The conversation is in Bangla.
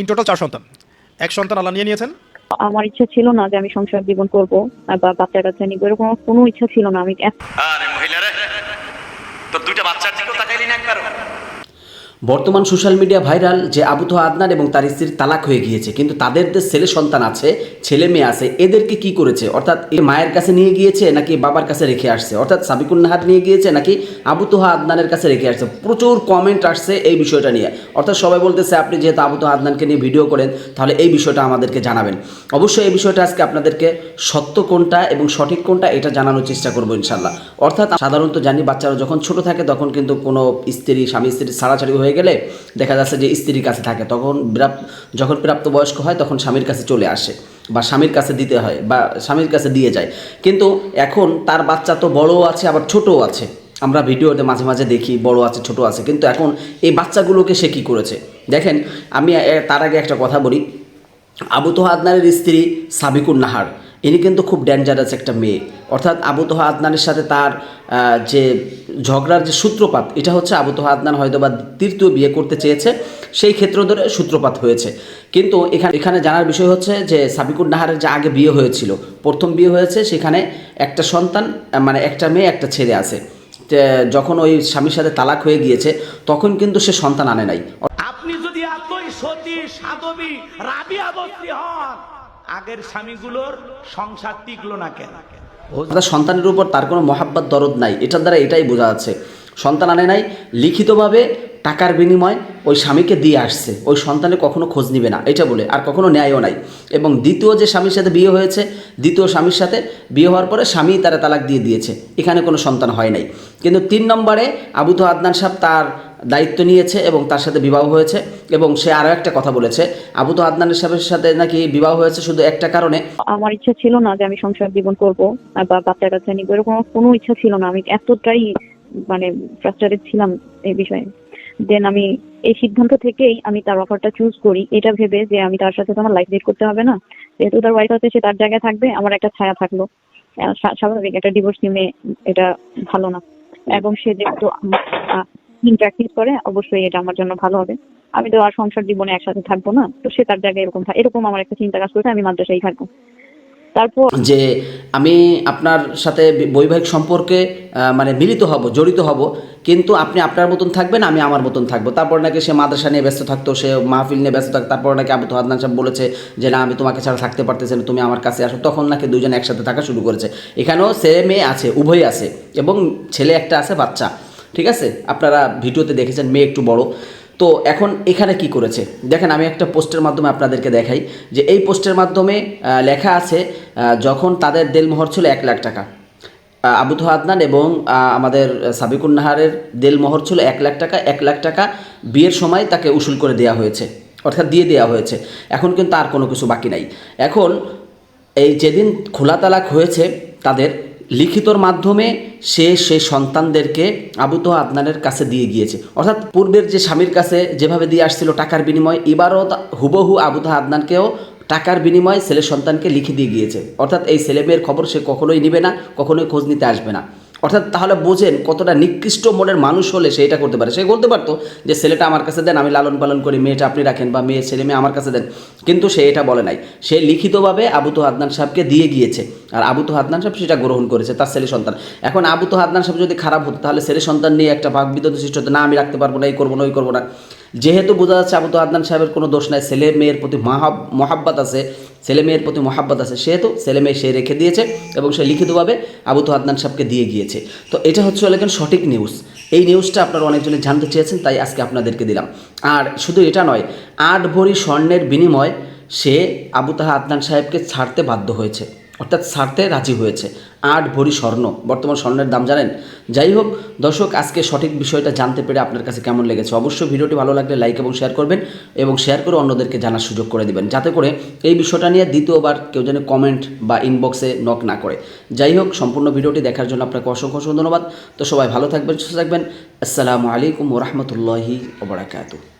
ইন টোটাল চার সন্তান। এক সন্তান আল্লাহ নিয়ে নিয়েছেন। আমার ইচ্ছা ছিল না যে আমি সংসার জীবন করব বা বাচ্চা কাচ্চা নিব এরকম কোনো ইচ্ছা ছিল না। আমি আরে মহিলারে তো দুইটা বাচ্চার দিকেও তাকাইলি না একবারও। বর্তমান সোশ্যাল মিডিয়া ভাইরাল যে আবু তোহা আদনান এবং তার স্ত্রীর তালাক হয়ে গিয়েছে, কিন্তু তাদের যে ছেলে সন্তান আছে, ছেলে মেয়ে আছে, এদেরকে কি করেছে? অর্থাৎ মায়ের কাছে নিয়ে গিয়েছে নাকি বাবার কাছে রেখে আসছে? অর্থাৎ সাবিকুল নাহার নিয়ে গিয়েছে নাকি আবু তোহা আদনানের কাছে রেখে আসছে? প্রচুর কমেন্ট আসছে এই বিষয়টা নিয়ে। অর্থাৎ সবাই বলতেছে, আপনি যেহেতু আবু তোহা আদনানকে নিয়ে ভিডিও করেন, তাহলে এই বিষয়টা আমাদেরকে জানাবেন। অবশ্যই এই বিষয়টা আজকে আপনাদেরকে সত্য কোনটা এবং সঠিক কোনটা, এটা জানানোর চেষ্টা করব ইনশাল্লাহ অর্থাৎ সাধারণত জানি বাচ্চারা যখন ছোট থাকে, তখন কিন্তু কোনো স্ত্রী, স্বামী স্ত্রী ছাড়াছাড়ি হয়ে গেলে দেখা যাচ্ছে যে স্ত্রীর কাছে থাকে, তখন যখন প্রাপ্ত বয়স্ক হয় তখন স্বামীর কাছে চলে আসে বা স্বামীর কাছে দিতে হয় বা স্বামীর কাছে দিয়ে যায়। কিন্তু এখন তার বাচ্চা তো বড়ও আছে, আবার ছোটও আছে। আমরা ভিডিওতে মাঝে মাঝে দেখি বড় আছে, ছোট আছে, কিন্তু এখন এই বাচ্চাগুলোকে সে কী করেছে? দেখেন, আমি তার আগে একটা কথা বলি। আবু তোহা আদনানের স্ত্রী সাবিকুর নাহার ইনি কিন্তু খুব ডেঞ্জারাস একটা মেয়ে। অর্থাৎ আবু তোহা আদনানের সাথে তার যে ঝগড়ার যে সূত্রপাত, এটা হচ্ছে আবু তোহা আদনান হয়তো বা তৃতীয় বিয়ে করতে চেয়েছে, সেই ক্ষেত্র ধরে সূত্রপাত হয়েছে। কিন্তু এখানে এখানে জানার বিষয় হচ্ছে যে সাবিকুর নাহারের যে আগে বিয়ে হয়েছিল, প্রথম বিয়ে হয়েছে, সেখানে একটা সন্তান মানে একটা মেয়ে, একটা ছেলে আছে। যখন ওই স্বামীর সাথে তালাক হয়ে গিয়েছে, তখন কিন্তু সে সন্তান আনে নাই। আপনি যদি সতী, সাধবী বস্তি হন আগের স্বামীগুলোর সংসার টিকলো না কেন? সন্তানের উপর তার কোনো মহাব্বার দরদ নাই। এটার দ্বারা এটাই বোঝা যাচ্ছে। সন্তান আনে নাই, লিখিতভাবে টাকার বিনিময় ওই স্বামীকে দিয়ে আসছে। ওই সন্তানের কখনো খোঁজ নিবে না। এটা বলে, আর কখনো ন্যায়ও নাই। এবং দ্বিতীয় যে স্বামীর সাথে বিয়ে হয়েছে, দ্বিতীয় স্বামীর সাথে বিয়ে হওয়ার পরে স্বামী তারা তালাক দিয়ে দিয়েছে। এখানে কোনো সন্তান হয় নাই। কিন্তু তিন নম্বরে আবু তো আদনান সাহেব তার দায়িত্ব নিয়েছে এবং তার সাথে বিবাহ হয়েছে এবং সে আরও একটা কথা বলেছে। আবু তো আদনানের সাহেবের সাথে নাকি বিবাহ হয়েছে শুধু একটা কারণে? আমার ইচ্ছা ছিল না যে আমি সংসার জীবন করব বা বাচ্চা কাচ্চা নিবো, এরকম কোনো ইচ্ছা ছিল না। আমি এতটাই মানে ফ্রাস্ট্রেটেড ছিলাম এই বিষয়ে। দেন আমি এই সিদ্ধান্ত থেকেই আমি তার অফারটা চুজ করি। এটা ভেবে যে আমি তার সাথে তো আমার লাইফ লিড করতে হবে না। যেহেতু তার ওয়াইফ আছে, সে তার জায়গায় থাকবে, আমার একটা ছায়া থাকল। স্বাভাবিক একটা ডিভোর্স নিয়ে এটা ভালো না। এবং সে যেহেতু প্র্যাকটিস করে, অবশ্যই এটা আমার জন্য ভালো হবে। আমি তো আর সংসার জীবনে একসাথে থাকব না, তো সে তার জায়গায় এরকম এরকম আমার একটা চিন্তা কাজ করেছে, আমি মাদ্রাসায় থাকব। তারপর যে আমি আপনার সাথে বৈবাহিক সম্পর্কে মানে মিলিত হব, জড়িত হব, কিন্তু আপনি আপনার মতন থাকবেন, আমি আমার মতন থাকব। তারপর নাকি সে মাদ্রাসা নিয়ে ব্যস্ত থাকতো, সে মাহফিল নিয়ে ব্যস্ত থাকতো, তারপর নাকি আবু তো আদনান সাহেব বলেছে যে, না, আমি তোমাকে ছাড়া থাকতে পারতেছি না, তুমি আমার কাছে আসো। তখন নাকি দুজন একসাথে থাকা শুরু করেছে। এখানেও ছেলে মেয়ে আছে উভয় আছে, এবং ছেলে একটা আছে, বাচ্চা। ঠিক আছে? আপনারা ভিডিওতে দেখেছেন, মেয়ে একটু বড়। তো এখন এখানে কি করেছে? দেখেন, আমি একটা পোস্টের মাধ্যমে আপনাদেরকে দেখাই যে এই পোস্টের মাধ্যমে লেখা আছে যখন তাদের দেলমোহর ছিল এক লাখ টাকা। আবু আদনান এবং আমাদের সাবিকুন নাহারের দেলমোহর ছিল এক লাখ টাকা। এক লাখ টাকা বিয়ের সময় তাকে উসুল করে দেওয়া হয়েছে। অর্থাৎ দিয়ে দেওয়া হয়েছে। এখন কিন্তু আর কোনো কিছু বাকি নাই। এখন এই যেদিন খোলা তালাক হয়েছে তাদের লিখিতর মাধ্যমে সে সে সন্তানদেরকে আবুত আদনানের কাছে দিয়ে গিয়েছে। অর্থাৎ পূর্বের যে স্বামীর কাছে যেভাবে দিয়ে আসছিল টাকার বিনিময়, এবারও হুবহু আবুত আদনানকেও টাকার বিনিময়ে ছেলে সন্তানকে লিখে দিয়ে গিয়েছে। অর্থাৎ এই ছেলে মেয়ের খবর সে কখনোই নিবে না, কখনোই খোঁজ নিতে আসবে না। অর্থাৎ তাহলে বোঝেন কতটা নিকৃষ্ট মনের মানুষ হলে সে এটা করতে পারে। সে বলতে পারতো যে, ছেলেটা আমার কাছে দেন, আমি লালন পালন করি, মেয়েটা আপনি রাখেন বা মেয়ে, ছেলে মেয়ে আমার কাছে দেন। কিন্তু সে এটা বলে নাই। সে লিখিতভাবে আবু তো আদনান সাহেবকে দিয়ে গিয়েছে। আর আবু তো আদনান সাহেব সেটা গ্রহণ করেছে, তার ছেলে সন্তান। এখন আবু তো আদনান সাহেব যদি খারাপ হতো, তাহলে ছেলে সন্তান নিয়ে একটা ভাগ বিদ্যুৎ সৃষ্টি হতো, না, আমি রাখতে পারব না, এই করব না, ওই করব না। যেহেতু বোঝা যাচ্ছে আবু আদনান সাহেবের কোনো দোষ নাই, ছেলে মেয়ের প্রতি মহাব মহাব্বাত আছে, ছেলে মেয়ের প্রতি মহাব্বাত আছে, সেহেতু ছেলে মেয়ে সে রেখে দিয়েছে এবং সে লিখিতভাবে আবু তো আদনান সাহেবকে দিয়ে গিয়েছে। তো এটা হচ্ছে লেখেন সঠিক নিউজ এই নিউজটা আপনারা অনেকজনে জানতে চেয়েছেন, তাই আজকে আপনাদেরকে দিলাম। আর শুধু এটা নয়, আট ভরি স্বর্ণের বিনিময় সে আবু তাহা আদনান সাহেবকে ছাড়তে বাধ্য হয়েছে। অর্থাৎ ছাড়তে রাজি হয়েছে। আট ভরি স্বর্ণ, বর্তমান স্বর্ণের দাম জানেন? যাই হোক, দর্শক, আজকে সঠিক বিষয়টা জানতে পেরে আপনার কাছে কেমন লেগেছে? অবশ্যই ভিডিওটি ভালো লাগলে লাইক এবং শেয়ার করবেন এবং শেয়ার করে অন্যদেরকে জানার সুযোগ করে দিবেন, যাতে করে এই বিষয়টা নিয়ে দ্বিতীয়বার কেউ যেন কমেন্ট বা ইনবক্সে নক না করে। যাই হোক, সম্পূর্ণ ভিডিওটি দেখার জন্য আপনাকে অসংখ্য অসংখ্য ধন্যবাদ। তো সবাই ভালো থাকবেন, সুস্থ থাকবেন। আসসালামু আলাইকুম ওরহমতুল্লাহি ওবরাকাতু